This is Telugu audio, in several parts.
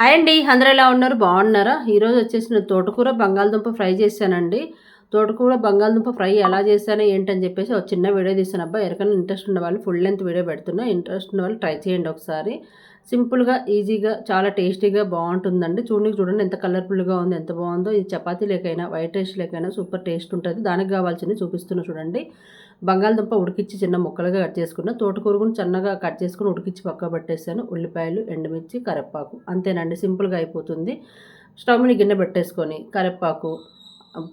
హాయ్ అండి. అందరూ ఎలా ఉన్నారు? బాగున్నారా? ఈరోజు వచ్చేసి నేను తోటకూర బంగాళదుంప ఫ్రై చేశానండి. తోటకూర బంగాళదుంప ఫ్రై ఎలా చేశానో ఏంటని చెప్పేసి ఒక చిన్న వీడియో తీసిన అబ్బా ఎవరికైనా ఇంట్రెస్ట్ ఉన్న వాళ్ళు ఫుల్ లెంత్ వీడియో పెడుతున్నా. ఇంట్రెస్ట్ ఉన్న వాళ్ళు ట్రై చేయండి ఒకసారి. సింపుల్గా ఈజీగా చాలా టేస్టీగా బాగుంటుందండి. చూడండి చూడండి ఎంత కలర్ఫుల్గా ఉంది ఎంత బాగుందో. ఇది చపాతీ లేకైనా వైట్ రైస్ లేకైనా సూపర్ టేస్ట్ ఉంటుంది. దానికి కావాల్సింది చూపిస్తున్నా చూడండి. బంగాళదుంప ఉడికిచ్చి చిన్న ముక్కలుగా కట్ చేసుకున్న తోటకూరను చిన్నగా కట్ చేసుకుని ఉడికిచ్చి పక్క పెట్టేసాను. ఉల్లిపాయలు ఎండుమిర్చి కరివేపాకు అంతేనండి. సింపుల్గా అయిపోతుంది. స్టవ్ మీద గిన్నె పెట్టేసుకొని కరివేపాకు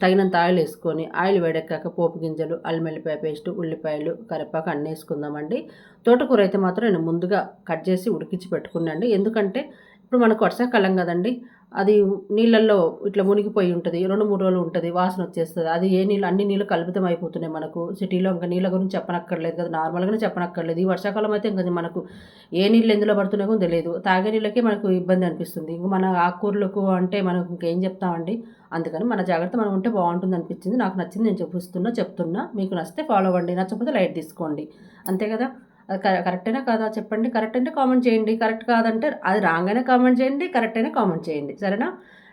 తగినంత ఆయిల్ వేసుకొని ఆయిల్ వేడెక్కాక పోపు గింజలు అల్లిమెల్లిపాయ పేస్ట్ ఉల్లిపాయలు కరివేపాకు అన్నీ వేసుకుందామండి. తోటకూర అయితే మాత్రం నేను ముందుగా కట్ చేసి ఉడికించి పెట్టుకున్నాండి ఎందుకంటే ఇప్పుడు మనకు వర్షాకాలం కదండి. అది నీళ్ళల్లో ఇట్లా మునిగిపోయి ఉంటుంది. రెండు మూడు రోజులు ఉంటుంది. వాసన వచ్చేస్తుంది. అది ఏ నీళ్ళు అన్ని నీళ్ళు కలుపుతం అయిపోతున్నాయి మనకు. సిటీలో ఇంకా నీళ్ళ గురించి చెప్పనక్కర్లేదు కదా. నార్మల్గానే చెప్పనక్కర్లేదు. ఈ వర్షాకాలం అయితే ఇంకా మనకు ఏ నీళ్ళు ఎందులో పడుతున్నాయో తెలియదు. తాగే నీళ్ళకే మనకు ఇబ్బంది అనిపిస్తుంది. ఇంక మన ఆకుకూరలకు అంటే మనకు ఇంకేం చెప్తామండి? అందుకని మన జాగ్రత్త మనం ఉంటే బాగుంటుంది అనిపించింది. నాకు నచ్చింది నేను చూపిస్తున్నా చెప్తున్నా. మీకు నచ్చితే ఫాలో అవ్వండి. నచ్చకపోతే లైట్ తీసుకోండి. అంతే కదా? కరెక్టేనా కాదా చెప్పండి. కరెక్ట్ అంటే కామెంట్ చేయండి. కరెక్ట్ కాదంటే అది రాగానే కామెంట్ చేయండి. కరెక్ట్ అయినా కామెంట్ చేయండి. సరేనా?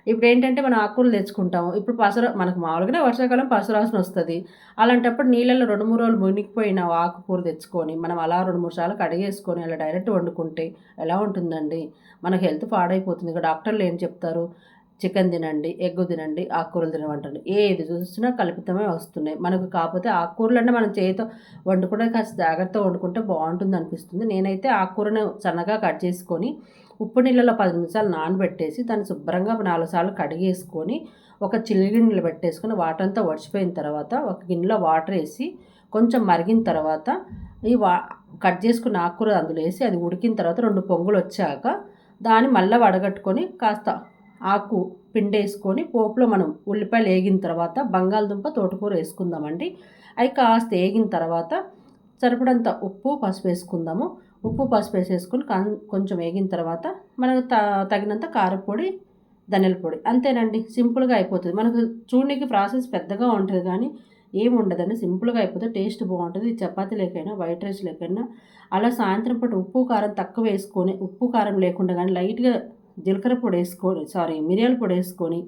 ఇప్పుడు ఏంటంటే మనం ఆకుకూరలు తెచ్చుకుంటాము. ఇప్పుడు పసర మనకు మామూలుగానే వర్షాకాలం పసరాసన వస్తుంది. అలాంటప్పుడు నీళ్ళల్లో రెండు మూడు రోజులు మునిగిపోయిన ఆకుకూర తెచ్చుకొని మనం అలా రెండు మూడు సార్లు కడిగేసుకొని అలా డైరెక్ట్ వండుకుంటే ఎలా ఉంటుందండి? మన హెల్త్ పాడైపోతుంది. ఇక డాక్టర్లు ఏం చెప్తారు? చికెన్ తినండి ఎగ్ తినండి ఆకుకూరలు తినమంటండి. ఏది చూసినా కల్పితమే వస్తున్నాయి. మనకు కాకపోతే ఆకుకూరలు అంటే మనం చేతితో వండుకుంటే కాస్త జాగ్రత్త వండుకుంటే బాగుంటుంది అనిపిస్తుంది. నేనైతే ఆకుకూరను సన్నగా కట్ చేసుకొని ఉప్పు నీళ్ళలో పది నిమిషాలు నానబెట్టేసి దాన్ని శుభ్రంగా నాలుగు సార్లు కడిగేసుకొని ఒక చిల్లిగిన్నెలు పెట్టేసుకొని వాటర్ అంతా వడిచిపోయిన తర్వాత ఒక గిన్నెలో వాటర్ వేసి కొంచెం మరిగిన తర్వాత ఈ వా కట్ చేసుకున్న ఆకుకూర అందులో వేసి అది ఉడికిన తర్వాత రెండు పొంగులు వచ్చాక దాన్ని మళ్ళీ వడగట్టుకొని కాస్త ఆకు పిండేసుకొని పోపులో మనం ఉల్లిపాయలు వేగిన తర్వాత బంగాళదుంప తోటకూర వేసుకుందామండి. అవి కాస్త వేగిన తర్వాత సరిపడంత ఉప్పు పసుపు వేసుకుందాము. ఉప్పు పసుపు వేసేసుకుని కొంచెం వేగిన తర్వాత మనకు త తగినంత కారపొడి ధనియాల పొడి అంతేనండి. సింపుల్గా అయిపోతుంది. మనకు చూడడానికి ప్రాసెస్ పెద్దగా ఉంటుంది కానీ ఏమి ఉండదండి. సింపుల్గా అయిపోతే టేస్ట్ బాగుంటుంది. చపాతీ లేకైనా వైట్ రైస్ లేకైనా అలా సాయంత్రం పూట ఉప్పు కారం తక్కువ వేసుకొని ఉప్పు కారం లేకుండా కానీ లైట్గా జీలకర్ర పొడి వేసుకొని సారీ మిరియాల పొడి వేసుకొని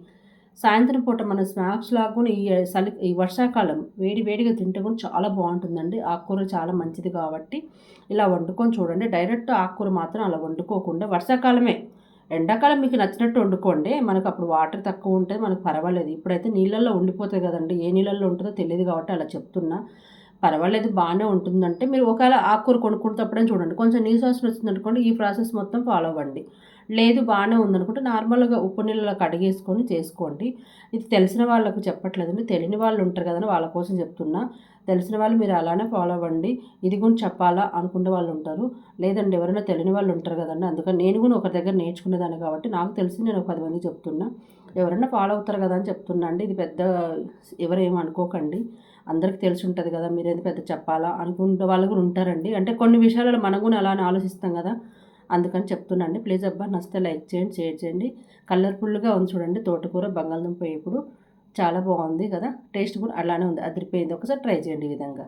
సాయంత్రం పూట మన స్నాక్స్ లాగా ఈ చలి ఈ వర్షాకాలం వేడి వేడిగా తింటే కూడా చాలా బాగుంటుందండి. ఆకుకూర చాలా మంచిది కాబట్టి ఇలా వండుకొని చూడండి. డైరెక్ట్ ఆకుకూర మాత్రం అలా వండుకోకుండా వర్షాకాలమే. ఎండాకాలం మీకు నచ్చినట్టు వండుకోండి. మనకు అప్పుడు వాటర్ తక్కువ ఉంటే మనకు పర్వాలేదు. ఇప్పుడైతే నీళ్ళల్లో ఉండిపోతుంది కదండి. ఏ నీళ్ళల్లో ఉంటుందో తెలియదు కాబట్టి అలా చెప్తున్నా. పర్వాలేదు బాగానే ఉంటుందంటే మీరు ఒకవేళ ఆకుకూర కొనుక్కునేటప్పుడే చూడండి. కొంచెం నీసు వాసన వచ్చిందనుకోండి ఈ ప్రాసెస్ మొత్తం ఫాలో అవ్వండి. లేదు బాగానే ఉందనుకుంటే నార్మల్గా ఉప్పు నీళ్ళలో కడిగేసుకొని చేసుకోండి. ఇది తెలిసిన వాళ్ళకు చెప్పట్లేదండి తెలియని వాళ్ళు ఉంటారు కదని వాళ్ళ కోసం చెప్తున్నా. తెలిసిన వాళ్ళు మీరు అలానే ఫాలో అవ్వండి. ఇది కూడా చెప్పాలా అనుకునే వాళ్ళు ఉంటారు. లేదండి ఎవరైనా తెలియని వాళ్ళు ఉంటారు కదండి అందుకని నేను కూడా ఒకరి దగ్గర నేర్చుకునేదాన్ని కాబట్టి నాకు తెలిసి నేను ఒక పది మంది చెప్తున్నా. ఎవరైనా ఫాలో అవుతారు కదా అని చెప్తున్నా అండి. ఇది పెద్ద ఎవరేమో అనుకోకండి. అందరికీ తెలిసి ఉంటుంది కదా మీరు ఏది పెద్ద చెప్పాలా అనుకుంటే వాళ్ళు కూడా ఉంటారండి. అంటే కొన్ని విషయాలలో మనం కూడా అలానే ఆలోచిస్తాం కదా. అందుకని చెప్తున్నాను ప్లీజ్ అబ్బా నచ్చితే లైక్ చేయండి షేర్ చేయండి. కలర్ఫుల్గా ఉంది చూడండి. తోటకూర బంగాళదుంప ఇప్పుడు చాలా బాగుంది కదా. టేస్ట్ కూడా అలానే ఉంది. అదిరిపోయింది. ఒకసారి ట్రై చేయండి ఈ విధంగా.